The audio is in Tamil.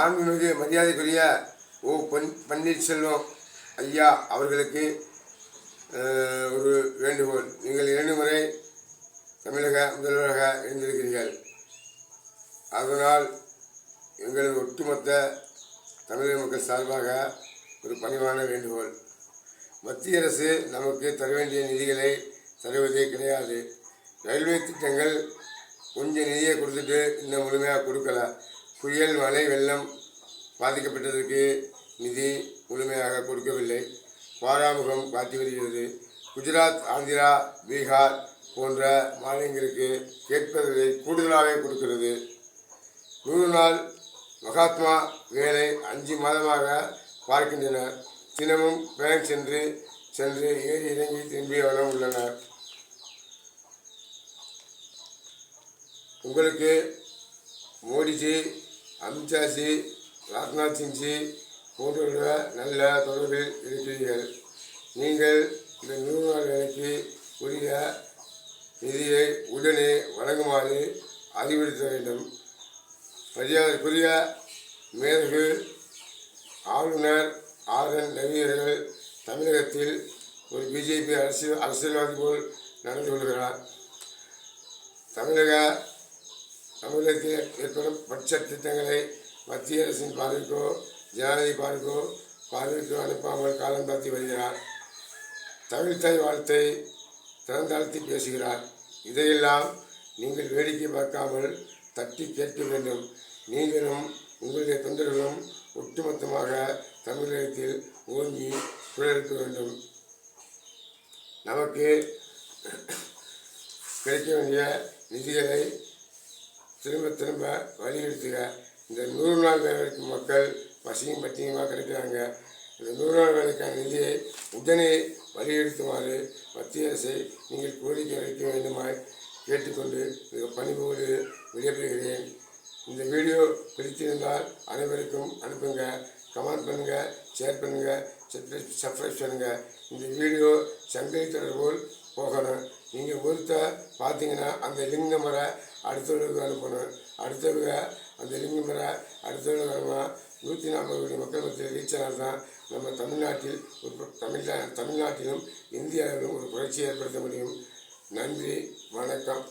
மாண்புமிகு மரியாதைக்குரிய ஓ பொன் பன்னீர்செல்வம் ஐயா அவர்களுக்கு ஒரு வேண்டுகோள். நீங்கள் இரண்டு முறை தமிழக முதல்வராக இருந்திருக்கிறீர்கள். அதனால் எங்களது ஒட்டுமொத்த தமிழக மக்கள் சார்பாக ஒரு பணிவான வேண்டுகோள். மத்திய அரசு நமக்கு தர வேண்டிய நிதிகளை தருவதே கிடையாது. ரயில்வே திட்டங்கள் கொஞ்சம் நிதியை கொடுத்துட்டு இன்னும் முழுமையாக கொடுக்கல. புயல் மழை வெள்ளம் பாதிக்கப்பட்டதற்கு நிதி முழுமையாக கொடுக்கவில்லை. பாராமுகம் காட்டி வருகிறது. குஜராத் ஆந்திரா பீகார் போன்ற மாநிலங்களுக்கு கேட்பதை கூடுதலாகவே கொடுக்கிறது. நூறு நாள் மகாத்மா வேலை அஞ்சு மாதமாக பார்க்கின்றனர் தினமும் பேங்க் சென்று சென்று ஏறி இறங்கி திரும்பியவரும் உள்ளனர் உங்களுக்கு மோடிஜி அமித்ஷாஜி ராஜ்நாத் சிங்ஜி போன்றவர்கள நல்ல தொடர்பில் இருக்கிறீர்கள். நீங்கள் இந்த நூறு வேலைக்கு உரிய நிதியை உடனே வழங்குமாறு அறிவுறுத்த வேண்டும். மரியாதைக்குரிய மேற்கு ஆளுநர் ஆர் என் ரவி அவர்கள் தமிழகத்தில் ஒரு பிஜேபி அரசியல் அரசியல்வாதி போல் நடந்து கொள்கிறார். தமிழக தமிழகத்தில் ஏற்படும் பட்ஜெட் திட்டங்களை மத்திய அரசின் பார்வைக்கோ ஜனாதிபதி பார்வைக்கோ பார்வைக்கோ அனுப்பாமல் காலம் தாழ்த்தி வருகிறார். தமிழ்த்தாய் வாழ்த்தை திறந்தாழ்த்தி பேசுகிறார். இதையெல்லாம் நீங்கள் வேடிக்கை பார்க்காமல் தட்டி கேட்க வேண்டும். நீங்களும் உங்களுடைய தொண்டர்களும் ஒட்டுமொத்தமாக தமிழகத்தில் ஓங்கி குரலுக்க வேண்டும். நமக்கு கிடைக்க வேண்டிய நிதிகளை திரும்ப திரும்ப வலியுறுத்துக இந்த நூறு நாள் வேலைக்கு மக்கள் பசியும் பட்டியுமாக கிடைக்கிறாங்க. இந்த நூறு நாள் வேலைக்கான நிதியை உடனே வலியுறுத்துமாறு மத்திய அரசை நீங்கள் கோரிக்கை வைக்க வேண்டுமாய் கேட்டுக்கொண்டு மிக பணிபோடு விடைபெறுகிறேன். இந்த வீடியோ பிடித்திருந்தால் அனைவருக்கும் அனுப்புங்க கமெண்ட் பண்ணுங்க ஷேர் பண்ணுங்க சப்ஸ்கிரைப் பண்ணுங்க. இந்த வீடியோ சங்கிலி தொடர்போல் போகணும். நீங்கள் ஒருத்த பார்த்தீங்கன்னா அந்த லிங்க் நம்பரை அடுத்தவர்களுக்கு அனுப்பணும். அடுத்தவங்க அந்த லிங்க் நம்பரை அடுத்தவர்களுக்கு அனுப்பணும் நூற்றி நாற்பது கோடி மக்கள் மத்தியில் ரீச் ஆனால் தான் நம்ம தமிழ்நாட்டில் ஒரு பு- தமிழ்நா தமிழ்நாட்டிலும் இந்தியாவிலும் ஒரு புரட்சியை ஏற்படுத்த முடியும். நன்றி வணக்கம்.